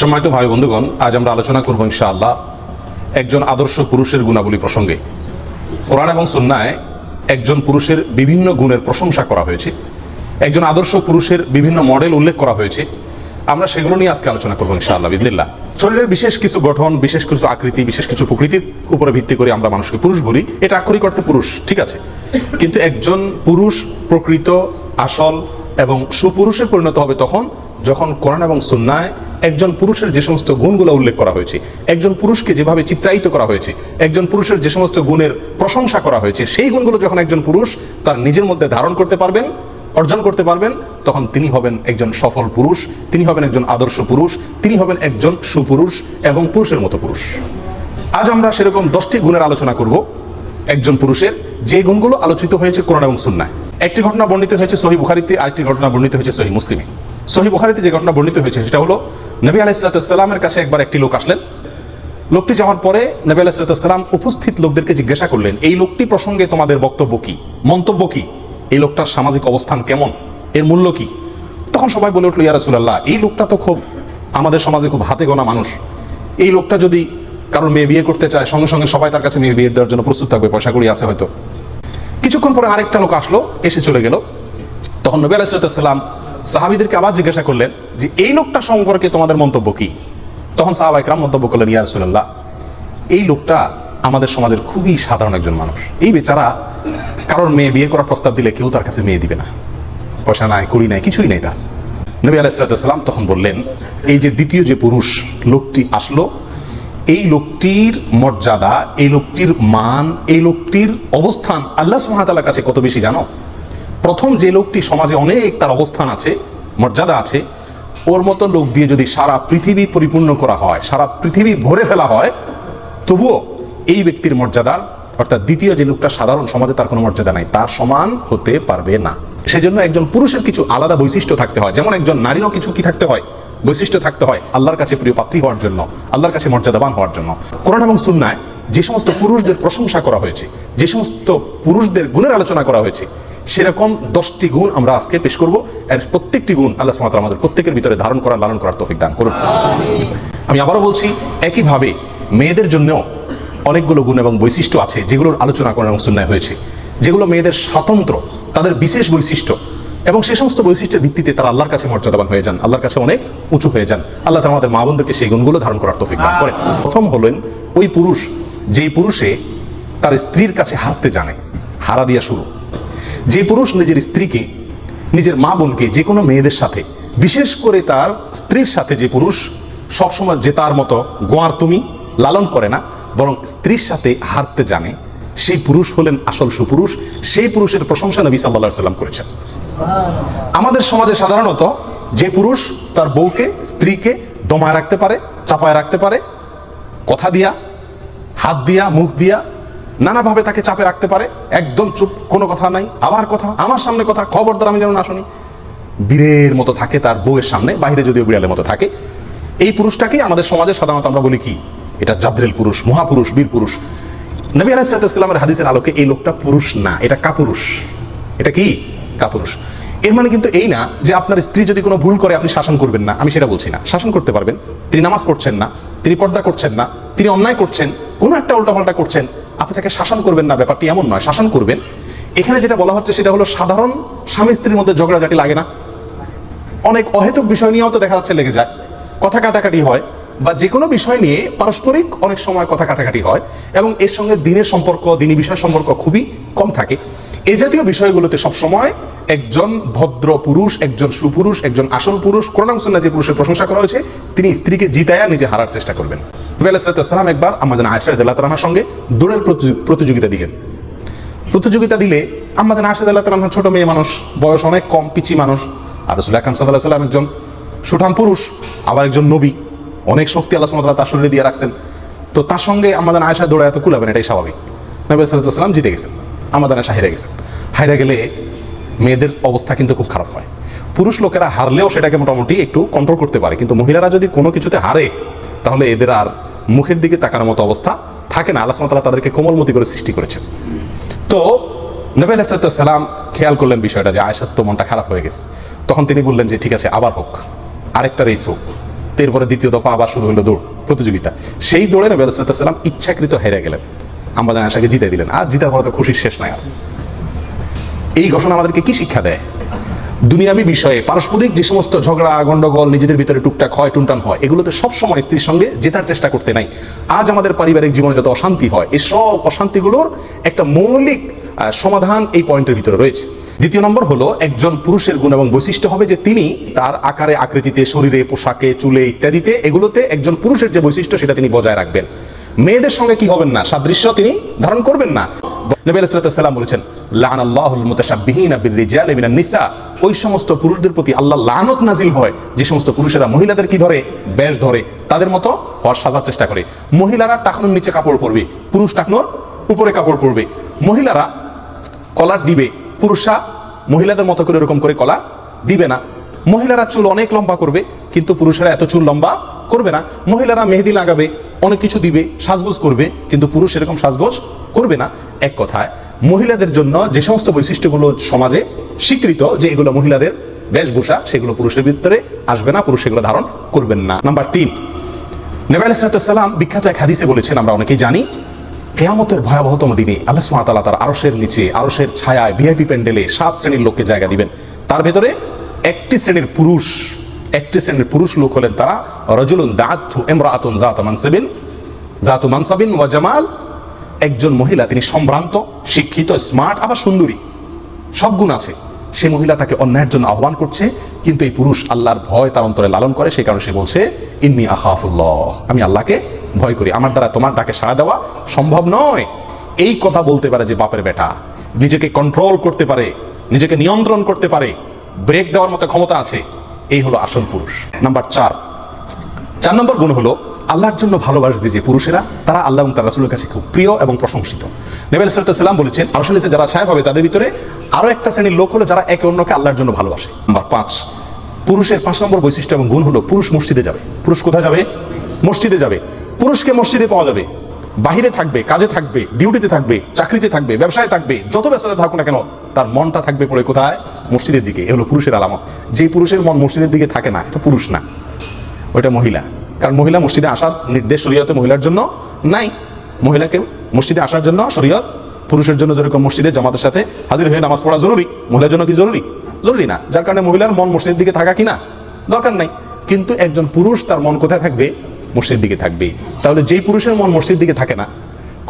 সম্মানিত ভাই বন্ধুগণ, আজ আমরা আলোচনা করব ইনশাআল্লাহ একজন আদর্শ পুরুষের গুণাবলী প্রসঙ্গে। কোরআন এবং সুন্নায় একজন পুরুষের বিভিন্ন গুণের প্রশংসা করা হয়েছে, একজন আদর্শ পুরুষের বিভিন্ন মডেল উল্লেখ করা হয়েছে। আমরা সেগুলো নিয়ে আজকে আলোচনা করব ইনশাআল্লাহ বিদিল্লাহ শরীরের বিশেষ কিছু গঠন, বিশেষ কিছু আকৃতি, বিশেষ কিছু প্রকৃতির উপরে ভিত্তি করে আমরা মানুষকে পুরুষ বলি। এটা আক্ষরিক অর্থে পুরুষ, ঠিক আছে? কিন্তু একজন পুরুষ প্রকৃত, আসল এবং সুপুরুষে পরিণত হবে তখন যখন কোরআন এবং সুন্নায় একজন পুরুষের যে সমস্ত গুণগুলো উল্লেখ করা হয়েছে, একজন পুরুষকে যেভাবে চিত্রায়িত করা হয়েছে, একজন পুরুষের যে সমস্ত গুণের প্রশংসা করা হয়েছে, সেই গুণগুলো যখন একজন পুরুষ তার নিজের মধ্যে ধারণ করতে পারবেন, অর্জন করতে পারবেন, তখন তিনি হবেন একজন সফল পুরুষ, তিনি হবেন একজন আদর্শ পুরুষ, তিনি হবেন একজন সুপুরুষ এবং পুরুষের মতো পুরুষ। আজ আমরা সেরকম দশটি গুণের আলোচনা করব, একজন পুরুষের যে গুণগুলো আলোচিত হয়েছে কোরআন এবং সুন্নায়। একটি ঘটনা বর্ণিত হয়েছে সহি বুখারিতে, আরেকটি ঘটনা বর্ণিত হয়েছে সহি মুসলিমে। সহি বুখারিতে যে ঘটনা বর্ণিত হয়েছে সেটা হলো, নবী আলাইসালামের কাছে একবার একটি লোক আসলেন। লোকটি যাওয়ার পরে নবী আলাইসালাম উপস্থিত লোকদেরকে জিজ্ঞাসা করলেন, এই লোকটি প্রসঙ্গে তোমাদের বক্তব্য কি? মন্তব্য কি? এই লোকটার সামাজিক অবস্থান কেমন? এর মূল্য কি? তখন সবাই বলে উঠল, ইয়া রাসূলুল্লাহ, এই লোকটা তো খুব, আমাদের সমাজে খুব হাতে গোনা মানুষ। এই লোকটা যদি কারোর মেয়ে বিয়ে করতে চায়, সঙ্গে সঙ্গে সবাই তার কাছে মেয়ে বিয়ে দেওয়ার জন্য প্রস্তুত থাকবে, পয়সা করি আছে হয়তো। কিছুক্ষণ পরে আরেকটা লোক আসলো, এসে চলে গেল। তখন নবী আলাইসালাম সাহাবিদেরকে আবার জিজ্ঞাসা করলেন যে, এই লোকটা সম্পর্কে তোমাদের মন্তব্য কি? তখন সাহাবাইকরাম মন্তব্য করলেন, ইয়া রাসূলুল্লাহ, এই লোকটা আমাদের সমাজের খুবই সাধারণ একজন মানুষ। এই বেচারা কারোর মেয়ে বিয়ে করার প্রস্তাব দিলে কেউ তার কাছে মেয়ে দিবে না। পয়সা নাই, কুড়ি নাই, কিছুই নাই তার। নবী আলাইসালাম তখন বললেন, এই যে দ্বিতীয় যে পুরুষ লোকটি আসলো, এই লোকটির মর্যাদা, এই লোকটির মান, এই লোকটির অবস্থান আল্লাহ সুহাতালার কাছে কত বেশি জানো? প্রথম যে লোকটি সমাজে অনেক তার অবস্থান আছে, মর্যাদা আছে, ওর মতো লোক দিয়ে যদি সারা পৃথিবী পরিপূর্ণ করা হয়, সারা পৃথিবী ভরে ফেলা হয়, তবুও এই ব্যক্তির মর্যাদার অর্থাৎ দ্বিতীয় যে লোকটা সাধারণ সমাজে তার কোনো মর্যাদা নাই, তার সমান হতে পারবে না। সেজন্য একজন পুরুষের কিছু আলাদা বৈশিষ্ট্য থাকতে হয়। যেমন একজন নারীরও কিছু কি থাকতে হয়? বৈশিষ্ট্য থাকতে হয় আল্লাহর কাছে প্রিয় পাত্রী হওয়ার জন্য, আল্লাহর কাছে মর্যাদাবান হওয়ার জন্য। কোরআন এবং সুন্নায় যে সমস্ত পুরুষদের প্রশংসা করা হয়েছে, যে সমস্ত পুরুষদের গুণের আলোচনা করা হয়েছে, সেরকম দশটি গুণ আমরা আজকে পেশ করব। এর প্রত্যেকটি গুণ আল্লাহ সুমাত আমাদের প্রত্যেকের ভিতরে ধারণ করার লালন করার তৌফিক দান করুন। আমি আবারও বলছি, একইভাবে মেয়েদের জন্যও অনেকগুলো গুণ এবং বৈশিষ্ট্য আছে যেগুলোর আলোচনা করার এবং সুন্নায় হয়েছে। যেগুলো মেয়েদের স্বতন্ত্র, তাদের বিশেষ বৈশিষ্ট্য। এবং সে সমস্ত বৈশিষ্ট্যের ভিত্তিতে তারা আল্লাহর কাছে মর্যাদাবান হয়ে যান, আল্লাহর কাছে অনেক উঁচু হয়ে যান। আল্লাহ তাআলা আমাদের মা বোনদেরকে সেই গুণগুলো ধারণ করার তৌফিক দান করেন। প্রথম হলেন, ওই পুরুষ, যেই পুরুষে তার স্ত্রীর কাছে হারতে জানে, হারা দিয়া শুরু। যে পুরুষ নিজের স্ত্রীকে, নিজের মা বোনকে যে কোনো মেয়েদের সাথে, বিশেষ করে তার স্ত্রীর সাথে যে পুরুষ, সবসময় যে তার মতো গোয়ার তুমি লালন করে না, বরং স্ত্রীর সাথে হারতে জানে, সেই পুরুষ হলেন আসল সুপুরুষ, সেই পুরুষের প্রশংসা নবী সাল্লাহ সাল্লাম করেছেন। আমাদের সমাজে সাধারণত যে পুরুষ তার বউকে, স্ত্রীকে দমায় রাখতে পারে, চাপায় রাখতে পারে, কথা দিয়া, হাত দিয়া, মুখ দিয়া, নানাভাবে তাকে চাপে রাখতে পারে, একদম চুপ, কোনো কথা নাই, আমার কথা, আমার সামনে কথা, খবরদার আমি যেন না শুনি। বীরের মতো থাকে তার বউয়ের সামনে বাইরে যদিও বিড়ালের মতো থাকে। এই পুরুষটাকেই আমাদের সমাজে সাধারণত আমরা বলি কি? এটা জাদ্রেল পুরুষ, মহাপুরুষ, বীর পুরুষ। নবী আলাইসালামের হাদিসের আলোকে এই লোকটা পুরুষ না, এটা কাপুরুষ। এটা কি? কাপুরুষ। এর মানে কিন্তু এই না যে আপনার স্ত্রী যদি কোনো ভুল করে, আপনি শাসন করবেন না। আমি সেটা বলছি না। শাসন করতে পারবেন। তিনি নামাজ পড়ছেন না, তিনি পর্দা করছেন না, তিনি অন্যায় করছেন, কোনো একটা উল্টাপাল্টা করছেন, আপনি তাকে শাসন করবেন না। ব্যাপারটি এমন নয়, শাসন করবেন। এখানে যেটা বলা হচ্ছে সেটা হলো সাধারণ স্বামী স্ত্রীর মধ্যে ঝগড়াঝাটি লাগে না। অনেক অহেতুক বিষয় নিয়েও তো দেখা যাচ্ছে লেগে যায়। কথা কাটাকাটি হয় বা যে কোনো বিষয় নিয়ে পারস্পরিক অনেক সময় কথা কাটাকাটি হয় এবং এর সঙ্গে দিনের সম্পর্ক, দিনী বিষয় সম্পর্ক খুবই কম থাকে। এই জাতীয় বিষয়গুলোতে সবসময় একজন ভদ্র পুরুষ, একজন সুপুরুষ, একজন আসল পুরুষ, কোরআন যে পুরুষের প্রশংসা করা হয়েছে, তিনি স্ত্রীকে জিতায়া নিজে হারার চেষ্টা করবেন। সালাম একবার আমাদের আয়সাদ আল্লাহ সঙ্গে দৌড়ের প্রতিযোগি- প্রতিযোগিতা দিলেন। প্রতিযোগিতা দিলে আমাদের আশাদ আল্লাহ ছোট মেয়ে মানুষ, বয়স অনেক কম, পিচি মানুষ, আর রসুল আকরাম সাল্লাহ সাল্লাম একজন সুঠাম পুরুষ, আবার একজন নবী। অনেক শক্তি আল্লাহ সুমতলা তার শরীরে দিয়ে রাখছেন। তো তার সঙ্গে আমাদের আয়সা দৌড়া এত কুলাবেন, এটাই স্বাভাবিক। নবী সাল্লাম জিতে গেছেন। আমাদের আয়সা হেরে গেছেন হাইরা গেলে মেয়েদের অবস্থা কিন্তু খুব খারাপ হয়। পুরুষ লোকেরা হারলেও সেটাকে মোটামুটি একটু কন্ট্রোল করতে পারে। কিন্তু মহিলারা যদি কোনো কিছুতে হারে, তাহলে এদের আর মুখের দিকে তাকানোর মতো অবস্থা থাকে না। আল্লাহ সুমতলা তাদেরকে কোমলমতি করে সৃষ্টি করেছেন। তো নবী আলাইসালাম খেয়াল করলেন বিষয়টা যে আয়সার তো মনটা খারাপ হয়ে গেছে। তখন তিনি বললেন যে, ঠিক আছে, আবার হোক। আরেকটা রেস হোক। এরপরে দ্বিতীয় দফা আবার শুরু হলো দৌড় প্রতিযোগিতা। সেই দৌড়ে নবী আলাইসালাম ইচ্ছাকৃত হেরে গেলেন। আমাদের আশাকে জিতে দিলেন। আর জিতার পরে তো খুশির শেষ নাই এই ঘটনা আমাদেরকে কি শিক্ষা দেয়? দুনিয়াবি বিষয়ে পারস্পরিক যে সমস্ত ঝগড়া, গন্ডগোল, নিজেদের ভিতরে টুকটাক হয়, টুনটান হয়, এগুলোতে সবসময় স্ত্রীর সঙ্গে জেতার চেষ্টা করতে নাই। আজ আমাদের পারিবারিক জীবনে যত অশান্তি হয় এই সব অশান্তিগুলোর একটা মৌলিক সমাধান এই পয়েন্টের ভিতরে রয়েছে। দ্বিতীয় নম্বর হলো, একজন পুরুষের গুণ এবং বৈশিষ্ট্য হবে যে তিনি তার আকারে, আকৃতিতে, শরীরে, পোশাকে, চুলে ইত্যাদিতে, এগুলোতে একজন পুরুষের যে বৈশিষ্ট্য সেটা তিনি বজায় রাখবেন। মেয়েদের সঙ্গে কি হবেন না? সাদৃশ্য তিনি ধারণ করবেন না। বলেছেন ওই সমস্ত পুরুষদের প্রতি আল্লাহ লানত নাজিল হয়। যে সমস্ত পুরুষেরা মহিলাদের কি ধরে? বেশ ধরে। তাদের মতো হওয়ার সাজার চেষ্টা করে। মহিলারা টাকনোর নিচে কাপড় পরবে, পুরুষ টাকনোর উপরে কাপড় পরবে। মহিলারা কলার দিবে, পুরুষরা মহিলাদের মতো করে এরকম করে কলা দিবে না। মহিলারা চুল অনেক লম্বা করবে, কিন্তু পুরুষেরা এত চুল লম্বা করবে না। মহিলারা মেহেদি লাগাবে অনেক কিছু দিবে, সাজগোজ করবে, কিন্তু পুরুষ এরকম সাজগোজ করবে না। এক কথায়, মহিলাদের জন্য যে সমস্ত বৈশিষ্ট্যগুলো সমাজে স্বীকৃত, যে এগুলো মহিলাদের বেশভূষা, সেগুলো পুরুষের ভিতরে আসবে না, পুরুষ সেগুলো ধারণ করবেন না। নাম্বার তিন নেবাই আলাইসালাম বিখ্যাত এক হাদিসে বলেছেন, আমরা অনেকেই জানি, কেয়ামতের ভয়াবহতম দিনে আল্লাহ সুমাতালা তার আরসের নিচে আরসের ছায়ায় ভিআইপি প্যান্ডেলে সাত শ্রেণির লোককে জায়গা দিবেন। তার ভেতরে একটি শ্রেণির পুরুষ একটি শ্রেণির পুরুষ লোক হলেন তারা, রজুলুন দাআতহু ইমরাআতুন জাতু মানসাবিন জাতু মানসাবিন ওয়া জামাল। একজন মহিলা, তিনি সম্ভ্রান্ত, শিক্ষিত, স্মার্ট, আবার সুন্দরী। সব গুণ আছে। সে মহিলা তাকে অন্যায়ের জন্য আহ্বান করছে, কিন্তু এই পুরুষ আল্লাহর ভয় তার অন্তরে লালন করে, সেই কারণে সে বলছে, ইন্নি আখাফুল্লাহ। আমি আল্লাহকে ভয় করি। আমার দ্বারা তোমার ডাকে সাড়া দেওয়া সম্ভব নয়। এই কথা বলতে পারে যে বাপের বেটা। নিজেকে কন্ট্রোল করতে পারে, নিজেকে নিয়ন্ত্রণ করতে পারে। ব্রেক দেওয়ার মতো ক্ষমতা আছে। এই হলো আসল পুরুষ। নাম্বার চার। চার নম্বর গুণ হলো আল্লাহর জন্য ভালোবাসবে যে পুরুষেরা, তারা আল্লাহ এবং তার রাসুলের কাছে খুব প্রিয় এবং প্রশংসিত। নেবেল সাল্লাম বলেছেন আরশালিসে যারা ছায়া পাবে তাদের ভিতরে আরও একটা শ্রেণির লোক হলো যারা একে অন্যকে আল্লাহর জন্য ভালোবাসে। নাম্বার পাঁচ, পুরুষের পাঁচ নম্বর বৈশিষ্ট্য এবং গুণ হলো পুরুষ মসজিদে যাবে। পুরুষ কোথায় যাবে? মসজিদে যাবে। পুরুষকে মসজিদে পাওয়া যাবে। বাহিরে থাকবে, কাজে থাকবে, ডিউটিতে থাকবে, চাকরিতে থাকবে, ব্যবসায় থাকবে, যত ব্যস্ততা থাকুক না কেন তার মনটা থাকবে পড়ে কোথায়? মসজিদের দিকে। এ হলো পুরুষের আলামত। যে পুরুষের মন মসজিদের দিকে থাকে না, এটা পুরুষ না। ওইটা মহিলা। কারণ মহিলা মসজিদে আসার নির্দেশ শরীয়তে মহিলার জন্য নাই। মহিলাকে মসজিদে আসার জন্য শরীয়ত পুরুষের জন্য যেরকম মসজিদে জামাতের সাথে হাজির হয়ে নামাজ পড়া জরুরি, মহিলার জন্য কি জরুরি? জরুরি না। যার কারণে মহিলার মন মসজিদের দিকে থাকা কিনা? দরকার নাই। কিন্তু একজন পুরুষ তার মন কোথায় থাকবে? মসজিদের দিকে থাকবে তাহলে যেই পুরুষের মন মসজিদের দিকে থাকে না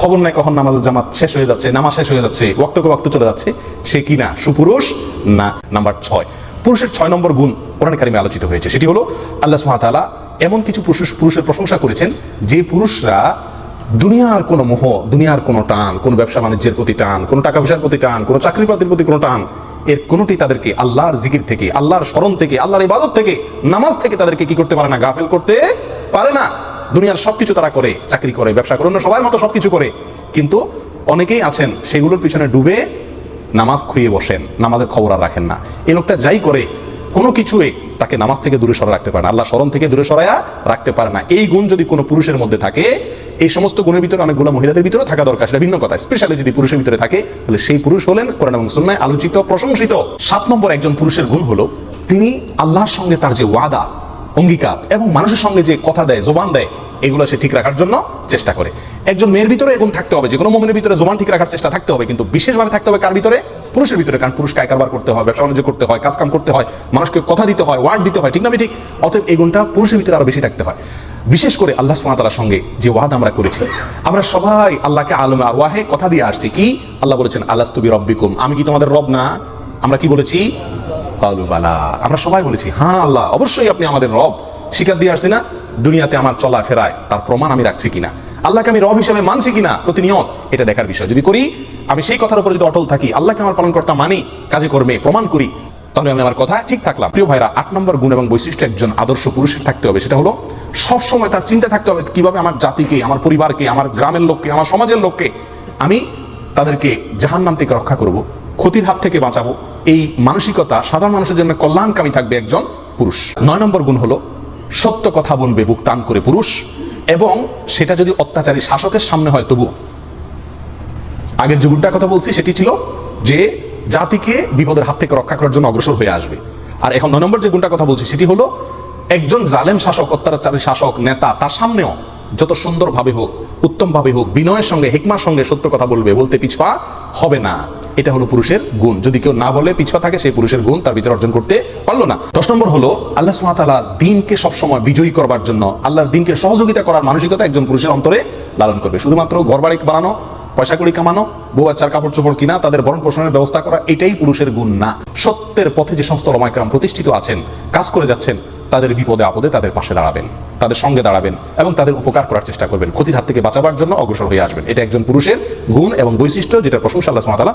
খবর নাই কখন নামাজের জামাত শেষ হয়ে যাচ্ছে, নামাজ শেষ হয়ে যাচ্ছে, ওয়াক্তকে ওয়াক্ত চলে যাচ্ছে, সে কি না, সুপুরুষ না নাম্বার ছয়? পুরুষের ছয় নম্বর গুণ কোরআন কারিমে আলোচিত হয়েছে, সেটি হলো আল্লাহ সুহাতালা এমন কিছু পুরুষ, পুরুষের প্রশংসা করেছেন যে পুরুষরা দুনিয়ার কোনো মোহ, দুনিয়ার কোনো টান, কোনো ব্যবসা বাণিজ্যের প্রতি টান, কোনো টাকা পয়সার প্রতি টান, কোনো চাকরি বাতির প্রতি কোনো টান, এর কোনোটি তাদেরকে আল্লাহর জিকির থেকে, আল্লাহর স্মরণ থেকে, আল্লাহর ইবাদত থেকে, নামাজ থেকে তাদেরকে কি করতে পারে না, গাফেল করতে পারে না। দুনিয়ার সবকিছু তারা করে, চাকরি করে, ব্যবসা করে, অন্য সবার মতো সবকিছু করে। কিন্তু অনেকেই আছেন, সেগুলোর পিছনে ডুবে নামাজ খুঁয়ে বসেন, নামাজের খবর আর রাখেন না। এই লোকটা যাই করে, কোনো কিছুই তাকে নামাজ থেকে দূরে সরা রাখতে পারে না। আল্লাহ স্মরণ থেকে দূরে সরাইয়া রাখতে পারে না। এই গুণ যদি কোনো পুরুষের মধ্যে থাকে, এই সমস্ত গুণের ভিতরে অনেকগুলো মহিলাদের ভিতরে থাকা দরকার, সেটা ভিন্ন কথা। স্পেশালি যদি পুরুষের ভিতরে থাকে, তাহলে সেই পুরুষ হলেন কোরআন এবং সুন্নায় আলোচিত, প্রশংসিত। সাত নম্বর একজন পুরুষের গুণ হলো, তিনি আল্লাহর সঙ্গে তার যে ওয়াদা, অঙ্গীকার এবং মানুষের সঙ্গে যে কথা দেয়, জোবান দেয় এগুলো সে ঠিক রাখার জন্য চেষ্টা করে। একজন মেয়ের ভিতরে এগুন থাকতে হবে যে কোনো মোমেনের ভিতরে জোবান ঠিক রাখার চেষ্টা থাকতে হবে, কিন্তু বিশেষভাবে থাকতে হবে কার ভিতরে? পুরুষের ভিতরে, কারণ পুরুষ কায় কারবার করতে হয়, ব্যবসা বাণিজ্য করতে হয়, কাজকাম করতে হয়, মানুষকে কথা দিতে হয় ওয়ার্ড দিতে হয়, ঠিক না ঠিক? অতএব এই গুণটা পুরুষের ভিতরে আরও বেশি থাকতে হয়। বিশেষ করে আল্লাহ সুমাতালার সঙ্গে যে ওয়াদ আমরা করেছি, আমরা সবাই আল্লাহকে আলমে আর ওয়াহে কথা দিয়ে আসছি। কি? আল্লাহ বলেছেন আল্লাহ তুবি রব্বিকুম আমি কি তোমাদের রব না? আমরা কি বলেছি? আমরা সবাই বলেছি হ্যাঁ আল্লাহ, অবশ্যই আপনি আমাদের রব। শিকার দিয়ে আসছি না? দুনিয়াতে আমার চলা ফেরায় তার প্রমাণ আমি রাখছি কিনা? আল্লাহকে আমি রব হিসাবে মানছি কিনা? প্রতিনিয়ত এটা দেখার বিষয়। যদি করি, আমি সেই কথার উপর যদি অটল থাকি, আল্লাহকে আমার পালন কর্তা মানি, কাজে কর্মে প্রমাণ করি, তাহলে আমি আমার কথা ঠিক থাকলাম। প্রিয় ভাইরা, আট নম্বর গুণ এবং বৈশিষ্ট্য একজন আদর্শ পুরুষের থাকতে হবে, সেটা হলো সবসময় তার চিন্তা থাকতে হবে কীভাবে আমার জাতিকে, আমার পরিবারকে, আমার গ্রামের লোককে, আমার সমাজের লোককে আমি তাদেরকে জাহান্নাম থেকে রক্ষা করব, ক্ষতির হাত থেকে বাঁচাবো। এই মানসিকতা সাধারণ মানুষের জন্য কল্যাণকামী থাকবে একজন পুরুষ। নয় নম্বর গুণ হলো সত্য কথা বলবে বুক টান করে পুরুষ, এবং সেটা যদি অত্যাচারী শাসকের সামনে হয় তবু আগের যে কথা বলছি, সেটি ছিল যে জাতিকে বিপদের হাত থেকে রক্ষা করার জন্য অগ্রসর হয়ে আসবে। আর এখন নয় নম্বর যে গুণটার কথা বলছি, সেটি হলো একজন জালেম শাসক, অত্যাচারী শাসক, নেতা, তার সামনেও যত সুন্দরভাবে হোক, উত্তমভাবে হোক, বিনয়ের সঙ্গে, হেকমার সঙ্গে সত্য কথা বলবে, বলতে পিছপা হবে না। এটা হলো পুরুষের গুণ। যদি কেউ না বলে পিছপা থাকে সেই পুরুষের গুণ তার ভিতরে অর্জন করতে পারল না। দশ নম্বর হলো, আল্লাহ সুমাতালা দিনকে সবসময় বিজয়ী করবার জন্য, আল্লাহর দিনকে সহযোগিতা করার মানসিকতা একজন পুরুষের অন্তরে লালন করবে। শুধুমাত্র ঘর বাড়ি বানানো পয়সা কড়ি কামানো, বউ বাচ্চার কাপড় চোপড় কিনা, তাদের ভরণ পোষণের ব্যবস্থা করা, এটাই পুরুষের গুণ না। সত্যের পথে যে সমস্ত রমাইকরাম প্রতিষ্ঠিত আছেন, কাজ করে যাচ্ছেন তাদের বিপদে আপদে তাদের পাশে দাঁড়াবেন, তাদের সঙ্গে দাঁড়াবেন এবং তাদের উপকার করার চেষ্টা করবেন, ক্ষতির হাত থেকে বাঁচাবার জন্য অগ্রসর হয়ে আসবেন। এটা একজন পুরুষের গুণ এবং বৈশিষ্ট্য যেটা প্রশংসা আল্লাহ তাআলা